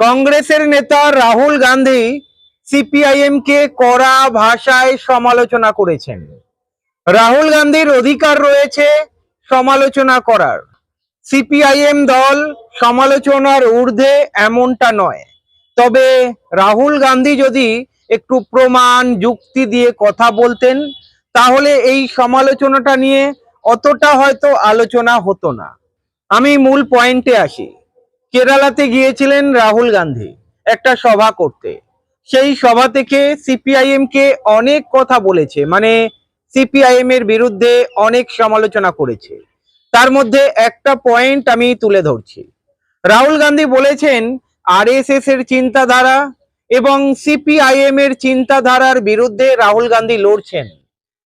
কংগ্রেসের নেতা রাহুল গান্ধী সিপিআইএম কে কড়া ভাষায় সমালোচনা করেছেন। রাহুল গান্ধীর অধিকার রয়েছে সমালোচনা করার। সিপিআইএম দল সমালোচনার ঊর্ধ্বে এমনটা নয়। তবে রাহুল গান্ধী যদি একটু প্রমাণ, যুক্তি দিয়ে কথা বলতেন, তাহলে এই সমালোচনাটা নিয়ে অতটা হয়তো আলোচনা হতো না। আমি মূল পয়েন্টে আসি। কেরালাতে গিয়েছিলেন রাহুল গান্ধী একটা সভা করতে। সেই সভা থেকে সিপিআইএম কে অনেক কথা বলেছে মানে সিপিআইএম এর বিরুদ্ধে অনেক সমালোচনা করেছে। তার মধ্যে একটা পয়েন্ট আমি তুলে ধরছি। রাহুল গান্ধী বলেছেন আরএসএস এর চিন্তাধারা এবং সিপিআইএম এর চিন্তাধারার বিরুদ্ধে রাহুল গান্ধী লড়ছেন।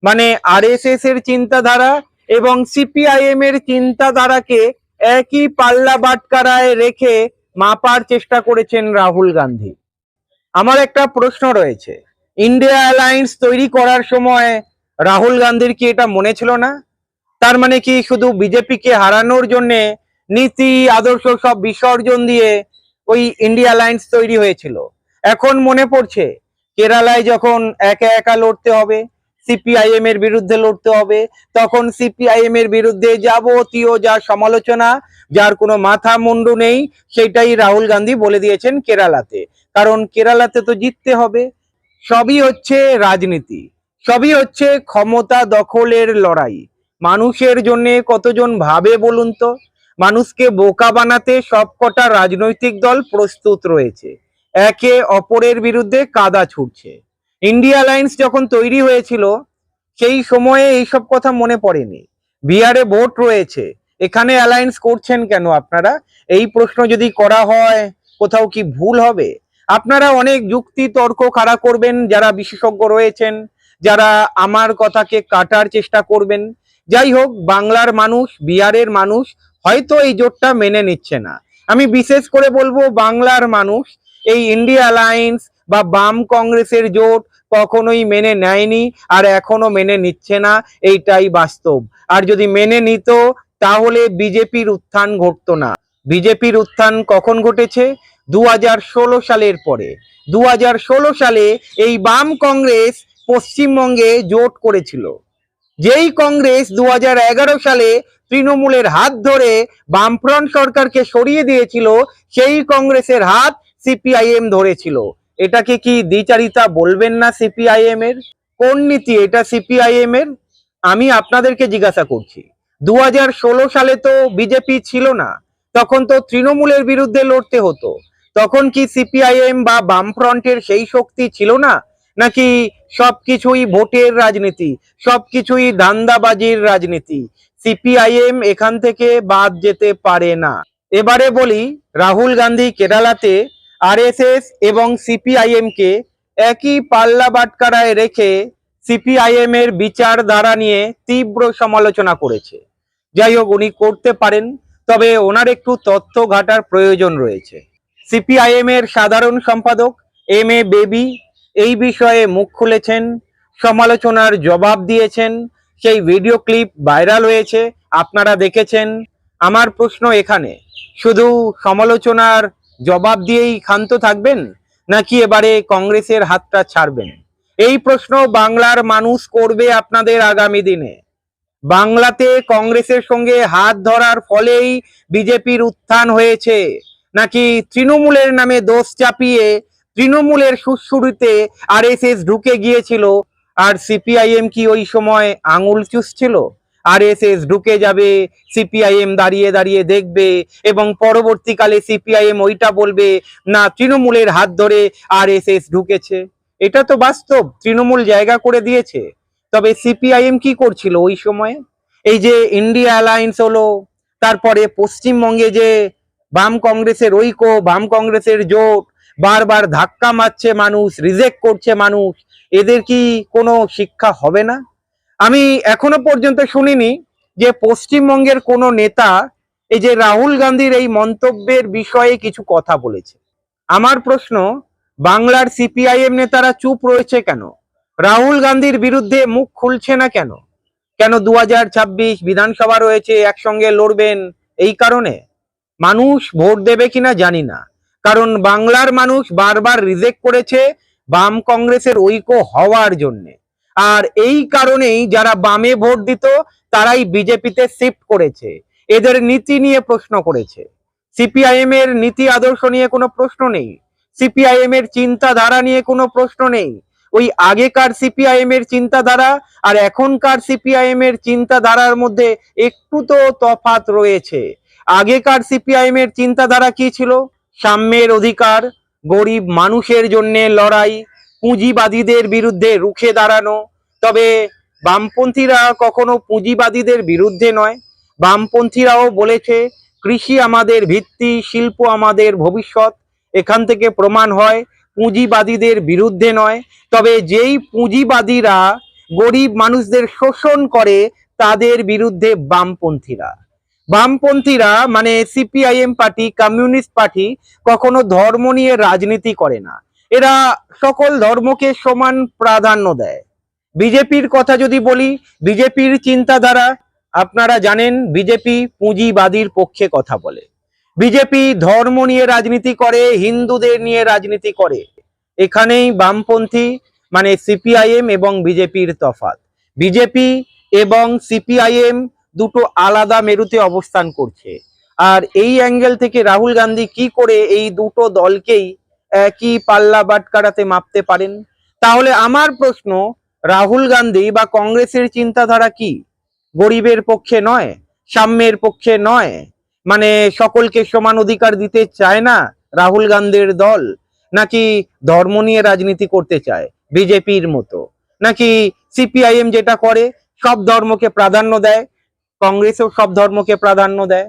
মানে আরএসএস এর চিন্তাধারা এবং সিপিআইএম এর চিন্তাধারাকে একই পাল্লা বাটকারায় রেখে মাপার চেষ্টা করেছেন রাহুল গান্ধী। আমার একটা প্রশ্ন রয়েছে। ইন্ডিয়া অ্যালায়েন্স তৈরি করার সময় রাহুল গান্ধীর কি এটা মনে ছিল না? তার মানে কি শুধু বিজেপিকে হারানোর জন্য নীতি, আদর্শ সব বিসর্জন দিয়ে ওই ইন্ডিয়া অ্যালায়েন্স তৈরি হয়েছিল? এখন মনে পড়ছে, কেরালায় যখন একা একা লড়তে হবে সিপিআইএম এর বিরুদ্ধে লড়তে হবে। তখন সিপিআইএম এর বিরুদ্ধে যাবতীয় যা সমালোচনা, যার কোনো মাথা মুন্ডু নেই, সেটাই রাহুল গান্ধী বলে দিয়েছেন কেরালাতে। কারণ কেরালাতে তো জিততে হবে। সবই হচ্ছে রাজনীতি। সবই হচ্ছে ক্ষমতা দখলের লড়াই। মানুষের জন্য কতজন ভাবে বলুন তো? মানুষকে বোকা বানাতে সবকটা রাজনৈতিক দল প্রস্তুত রয়েছে। একে অপরের বিরুদ্ধে কাদা ছুটছে। ইন্ডিয়া অ্যালায়েন্স যখন তৈরি হয়েছিল, সেই সময়ে এইসব কথা মনে পড়েনি। বিহারে ভোট রয়েছে। এখানে অ্যালায়েন্স করছেন কেন আপনারা? এই প্রশ্ন যদি করা হয়, কোথাও কি ভুল হবে? আপনারা অনেক যুক্তি তর্ক খাড়া করবেন, যারা বিশেষজ্ঞ রয়েছেন, যারা আমার কথাকে কাটার চেষ্টা করবেন। যাই হোক, বাংলার মানুষ, বিহারের মানুষ, হয়তো এই জোটটা মেনে নিচ্ছে না। আমি বিশেষ করে বলব, বাংলার মানুষ, এই ইন্ডিয়া অ্যালায়েন্স বা বাম কংগ্রেসের জোট কখনোই মেনে নেয়নি আর এখনও মেনে নিচ্ছে না, এইটাই বাস্তব। আর যদি মেনে নিত, তাহলে বিজেপির উত্থান ঘটতো না। বিজেপির উত্থান কখন ঘটেছে? দু হাজার ষোলো সালের পরে। দু হাজার ষোলো সালে এই বাম কংগ্রেস পশ্চিমবঙ্গে জোট করেছিল। যেই কংগ্রেস দু হাজার এগারো সালে তৃণমূলের হাত ধরে বামফ্রন্ট সরকারকে সরিয়ে দিয়েছিল, সেই কংগ্রেসের হাত সিপিআইএম ধরেছিল। এটাকে কি দ্বিচারিতা বলবেন না সিপিআইএম এর? কোন নীতি এটা সিপিআইএম এর? আমি আপনাদেরকে জিজ্ঞাসা করছি। দু হাজার ষোলো সালে তো বিজেপি ছিল না, তখন তো তৃণমূলের বিরুদ্ধে লড়তে হতো। তখন কি সিপিআইএম বা বামফ্রন্টের সেই শক্তি ছিল না? নাকি সবকিছুই ভোটের রাজনীতি, সবকিছুই ধান্দাবাজির রাজনীতি? সিপিআইএম এখান থেকে বাদ যেতে পারে না। এবারে বলি, রাহুল গান্ধী কেরালাতে আরএসএস এবং সিপিআইএম কে একই পাল্লা বাটকারায় রেখে সিপিআইএম এর বিচার বিচারধারা নিয়ে তীব্র সমালোচনা করেছে। যাই হোক, উনি করতে পারেন, তবে ওনার একটু তথ্য ঘাটার প্রয়োজন রয়েছে। সিপিআইএম এর সাধারণ সম্পাদক এম এ বেবি এই বিষয়ে মুখ খুলেছেন, সমালোচনার জবাব দিয়েছেন, সেই ভিডিও ক্লিপ ভাইরাল হয়েছে, আপনারা দেখেছেন। আমার প্রশ্ন এখানে, শুধু সমালোচনার জবাব দিয়েই ক্ষান্ত থাকবেন, নাকি এবারে কংগ্রেসের হাতটা ছাড়বেন? এই প্রশ্ন বাংলার মানুষ করবে আপনাদের আগামী দিনে। বাংলাতে কংগ্রেসের সঙ্গে হাত ধরার ফলেই বিজেপির উত্থান হয়েছে। নাকি তৃণমূলের নামে দোষ চাপিয়ে তৃণমূলের সুরসুরিতে আরএসএস ঢুকে গিয়েছিল? আর সিপিআইএম কি ওই সময় আঙুল চুষছিল? আরএসএস ঢুকে যাবে সিপিআইএম দাঁড়িয়ে দাঁড়িয়ে দেখবে এবং পরবর্তীকালে সিপিআইএম ওইটা বলবে, না, তৃণমূলের হাত ধরে আরএসএস ঢুকেছে। এটা তো বাস্তব, তৃণমূল জায়গা করে দিয়েছে। তবে সিপিআইএম কি করছিল ওই সময়ে? এই যে ইন্ডিয়া অ্যালায়েন্স হলো, তারপরে পশ্চিমবঙ্গে যে বাম কংগ্রেসের ঐক্য, বাম কংগ্রেসের জোট, বারবার ধাক্কা মারছে মানুষ রিজেক্ট করছে মানুষ, এদের কি কোনো শিক্ষা হবে না? আমি এখনও পর্যন্ত শুনিনি যে পশ্চিমবঙ্গের কোনো নেতা এই যে রাহুল গান্ধীর এই মন্তব্যের বিষয়ে কিছু কথা বলেছে। আমার প্রশ্ন, বাংলার সিপিআইএম নেতারা চুপ রয়েছে কেন? রাহুল গান্ধীর বিরুদ্ধে মুখ খুলছে না কেন? কেন দু হাজার ছাব্বিশ বিধানসভা রয়েছে, একসঙ্গে লড়বেন এই কারণে? মানুষ ভোট দেবে কিনা জানি না। কারণ বাংলার মানুষ বারবার রিজেক্ট করেছে বাম কংগ্রেসের ঐক্য হওয়ার জন্যে। আর এই কারণেই যারা বামে ভোট দিত, তারাই বিজেপিতে শিফট করেছে। এদের নীতি নিয়ে প্রশ্ন করেছে। সিপিআইএম এর নীতি আদর্শ নিয়ে কোনো প্রশ্ন নেই। সিপিআইএম এর চিন্তাধারা নিয়ে কোনো প্রশ্ন নেই। ওই আগেকার সিপিআইএম এর চিন্তাধারা আর এখনকার সিপিআইএম এর চিন্তাধারার মধ্যে একটু তো তফাত রয়েছে। আগেকার সিপিআইএম এর চিন্তাধারা কি ছিল? সাম্যের অধিকার, গরিব মানুষের জন্য লড়াই পুঁজিবাদীদের বিরুদ্ধে রুখে দাঁড়ানো। তবে বামপন্থীরা কখনো পুঁজিবাদীদের বিরুদ্ধে নয়। বামপন্থীরাও বলেছে, কৃষি আমাদের ভিত্তি, শিল্প আমাদের ভবিষ্যৎ। এখান থেকে প্রমাণ হয়, পুঁজিবাদীদের বিরুদ্ধে নয়। তবে যেই পুঁজিবাদীরা গরিব মানুষদের শোষণ করে, তাদের বিরুদ্ধে বামপন্থীরা। বামপন্থীরা মানে সিপিআইএম পার্টি, কমিউনিস্ট পার্টি কখনো ধর্ম নিয়ে রাজনীতি করে না। এরা সকল ধর্মকে সমান প্রাধান্য দেয়। বিজেপির কথা যদি বলি, বিজেপির চিন্তাধারা, আপনারা জানেন, বিজেপি পুঁজিবাদীর পক্ষে কথা বলে। বিজেপি ধর্ম নিয়ে রাজনীতি করে, হিন্দুদের নিয়ে রাজনীতি করে। এখানেই বামপন্থী মানে সিপিআইএম এবং বিজেপির তফাৎ। বিজেপি এবং সিপিআইএম দুটো আলাদা মেরুতে অবস্থান করছে। আর এই অ্যাঙ্গেল থেকে রাহুল গান্ধী কি করে এই দুটো দলকেই একই পাল্লা বাটকারাতে মাপতে পারেন? তাহলে আমার প্রশ্ন, রাহুল গান্ধী বা কংগ্রেসের চিন্তাধারা কি? গরিবের পক্ষে নয়, সাম্যের পক্ষে নয় মানে সকলকে সমান অধিকার দিতে চায় না রাহুল গান্ধীর দল, নাকি ধর্ম নিয়ে রাজনীতি করতে চায় বিজেপির মতো? নাকি সিপিআইএম যেটা করে, সব ধর্মকে প্রাধান্য দেয়, কংগ্রেসও সব ধর্মকে প্রাধান্য দেয়?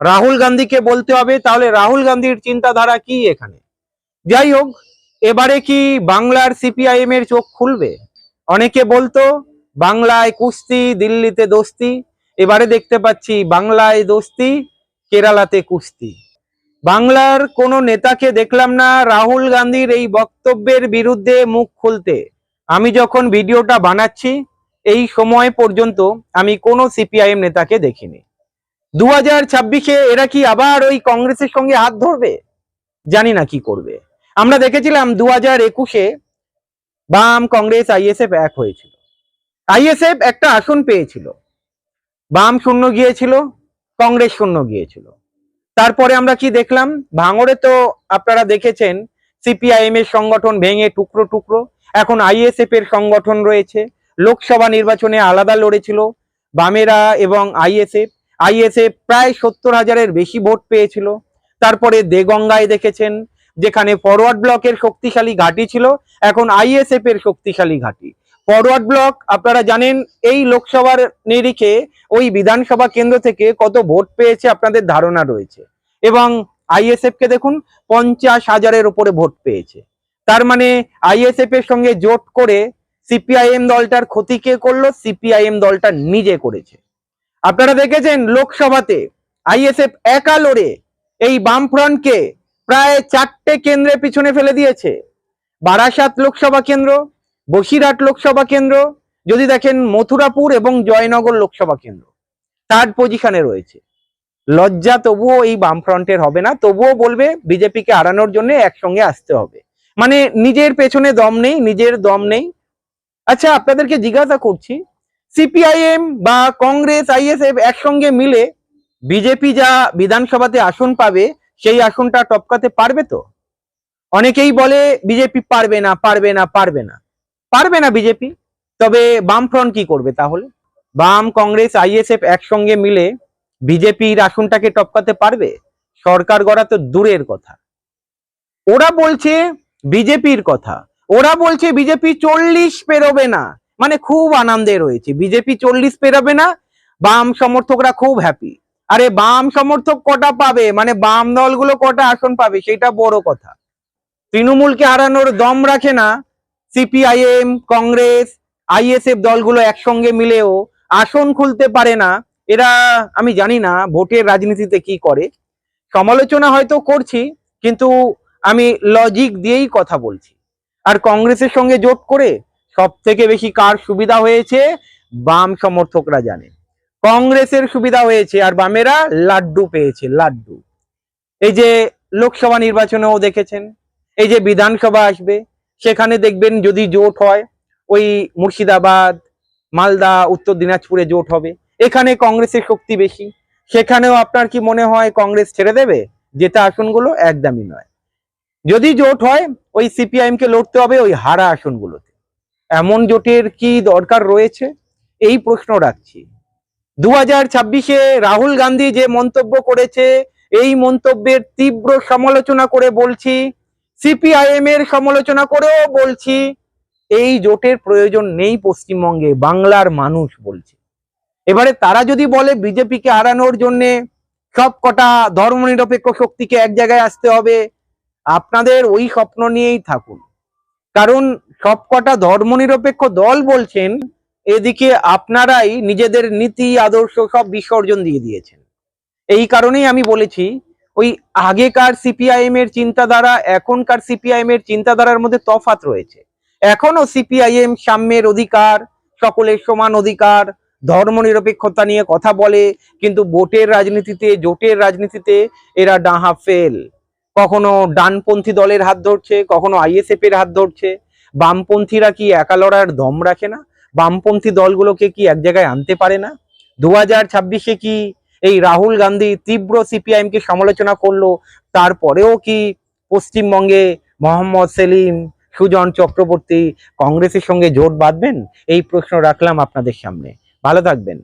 রাহুল গান্ধীকে বলতে হবে, তাহলে রাহুল গান্ধীর চিন্তাধারা কি এখানে? যাই হোক, এবারে কি বাংলার সিপিআইএম এর চোখ খুলবে? অনেকে বলতো, বাংলায় কুস্তি, দিল্লিতে দোস্তি। এবারে দেখতে পাচ্ছি বাংলায় দোস্তি, কেরালাতে কুস্তি। বাংলার কোনো নেতাকে দেখলাম না রাহুল গান্ধীর এই বক্তব্যের বিরুদ্ধে মুখ খুলতে। আমি যখন ভিডিওটা বানাচ্ছি, এই সময় পর্যন্ত আমি কোনো সিপিআইএম নেতাকে দেখিনি। দু হাজার ছাব্বিশে এরা কি আবার ওই কংগ্রেসের সঙ্গে হাত ধরবে? জানি না কি করবে। আমরা দেখেছিলাম দু হাজার একুশে বাম কংগ্রেস আইএসএফ এক হয়েছিল। আইএসএফ একটা আসন পেয়েছিল। বাম শূন্য গিয়েছিল, কংগ্রেস শূন্য গিয়েছিল। তারপরে আমরা কি দেখলাম? ভাঙড়ে তো আপনারা দেখেছেন, সিপিআইএম এর সংগঠন ভেঙে টুকরো টুকরো। এখন আইএসএফ এর সংগঠন রয়েছে। লোকসভা নির্বাচনে আলাদা লড়েছিল বামেরা এবং আইএসএফ। আইএসএফ প্রায় সত্তর হাজারের বেশি ভোট পেয়েছিল। তারপরে দেগঙ্গায় দেখেছেন যেখানে ফরওয়ার্ড ব্লকের শক্তিশালী ঘাঁটি ছিল, এখন আইএসএফ এর শক্তিশালী ঘাঁটি। ফরওয়ার্ড ব্লক আপনারা জানেন, এই লোকসভার নিরিখে ওই বিধানসভা কেন্দ্র থেকে কত ভোট পেয়েছে আপনাদের ধারণা রয়েছে। এবং আইএসএফ কে দেখুন, পঞ্চাশ হাজারের উপরে ভোট পেয়েছে। তার মানে আইএসএফ এর সঙ্গে জোট করে সিপিআইএম দলটার ক্ষতি কে করল? সিপিআইএম দলটা নিজে করেছে। আপনারা দেখেছেন, লোকসভাতে আইএসএফ একা লড়ে এই বামফ্রন্টকে প্রায় চারটে কেন্দ্রে পিছনে ফেলে দিয়েছে। বারাসাত লোকসভা কেন্দ্র, বসিরহাট লোকসভা কেন্দ্র, যদি দেখেন মথুরাপুর এবং জয়নগর লোকসভা কেন্দ্র থার্ড পজিশনে রয়েছে। লজ্জা তবুও এই বামফ্রন্টের হবে না, তবুও বলবে বিজেপিকে হারানোর জন্য একসঙ্গে আসতে হবে। মানে নিজের পেছনে দম নেই, নিজের দম নেই। আচ্ছা আপনাদেরকে জিজ্ঞাসা করছি, সিপিআইএম বা কংগ্রেস, আইএসএফ একসঙ্গে মিলে বিজেপি যা বিধানসভাতে আসন পাবে সেই আসনটা টপকাতে পারবে তো? অনেকেই বলে বিজেপি পারবে না পারবে না পারবে না। পারবে না বিজেপি, তবে বামফ্রন্ট কি করবে তাহলে? বাম, কংগ্রেস, আইএসএফ একসঙ্গে মিলে বিজেপির আসনটাকে টপকাতে পারবে? সরকার গড়া তো দূরের কথা। ওরা বলছে বিজেপির কথা। ওরা বলছে বিজেপি চল্লিশ পেরোবে না। মানে খুব আনন্দে রয়েছে। বিজেপি চল্লিশ পেরোবে না। বাম সমর্থকরা খুব হ্যাপি আরে বাম সমর্থক কটা পাবে? মানে বাম দলগুলো কটা আসন পাবে? সেটা বড় কথা। তৃণমূলকে হারানোর দম রাখে না সিপিআইএম, কংগ্রেস, আইএসএফ দলগুলো একসঙ্গে মিলেও। আসন খুলতে পারে না। এরা, আমি জানি না ভোটের রাজনীতিতে কি করে। সমালোচনা হয়তো করছি, কিন্তু আমি লজিক দিয়েই কথা বলছি। আর কংগ্রেসের সঙ্গে জোট করে সব থেকে বেশি কার সুবিধা হয়েছে? বাম সমর্থকরা জানে। কংগ্রেসের সুবিধা হয়েছে আর বামেরা লাড্ডু পেয়েছে, লাড্ডু। এই যে লোকসভা নির্বাচনেও দেখেছেন, এই যে বিধানসভা আসবে, সেখানে দেখবেন যদি জোট হয়, ওই মুর্শিদাবাদ, মালদা, উত্তর দিনাজপুরে জোট হবে। এখানে কংগ্রেসের শক্তি বেশি। সেখানেও আপনার কি মনে হয় কংগ্রেস ছেড়ে দেবে? যেটা আসনগুলো একদমই নয়। যদি জোট হয়, ওই সিপিআইএম কে লড়তে হবে ওই হারা আসনগুলোতে। এমন জোটের কি দরকার রয়েছে? এই প্রশ্ন রাখছি। দু হাজার ছাব্বিশে রাহুল গান্ধী যে মন্তব্য করেছে, এই মন্তব্যের তীব্র সমালোচনা করে বলছি, সিপিআইএম এর সমালোচনা করেও বলছি, এই জোটের প্রয়োজন নেই পশ্চিমবঙ্গে, বাংলার মানুষ বলছে। এবারে তারা যদি বলে বিজেপিকে হারানোর জন্যে সব কটা ধর্মনিরপেক্ষ শক্তিকে এক জায়গায় আসতে হবে, আপনাদের ওই স্বপ্ন নিয়েই থাকুন। কারণ সবকটা ধর্মনিরপেক্ষ দল বলছেন এদিকে আপনারাই নিজেদের নীতি, আদর্শ সব বিসর্জন দিয়ে দিয়েছেন। এই কারণেই আমি বলেছি, ওই আগেকার সিপিআইএম এর চিন্তাধারা, এখনকার সিপিআইএম এর চিন্তাধারার মধ্যে তফাৎ রয়েছে। এখনও সিপিআইএম সাম্যের অধিকার, সকলের সমান অধিকার ধর্মনিরপেক্ষতা নিয়ে কথা বলে, কিন্তু ভোটের রাজনীতিতে, জোটের রাজনীতিতে এরা ডাহা ফেল। কখনো ডানপন্থী দলের হাত ধরছে, কখনো আইএসএফ এর হাত ধরছে। বামপন্থীরা কি একা লড়ার দম রাখে না? বামপন্থী দলগুলোকে কি এক জায়গায় আনতে পারে না? দু হাজার ছাব্বিশে কি এই রাহুল গান্ধী তীব্র সিপিআইএম কে সমালোচনা করল? তারপরেও কি পশ্চিমবঙ্গে মোহাম্মদ সেলিম, সুজন চক্রবর্তী কংগ্রেসের সঙ্গে জোট বাঁধবেন? এই প্রশ্ন রাখলাম আপনাদের সামনে। ভালো থাকবেন।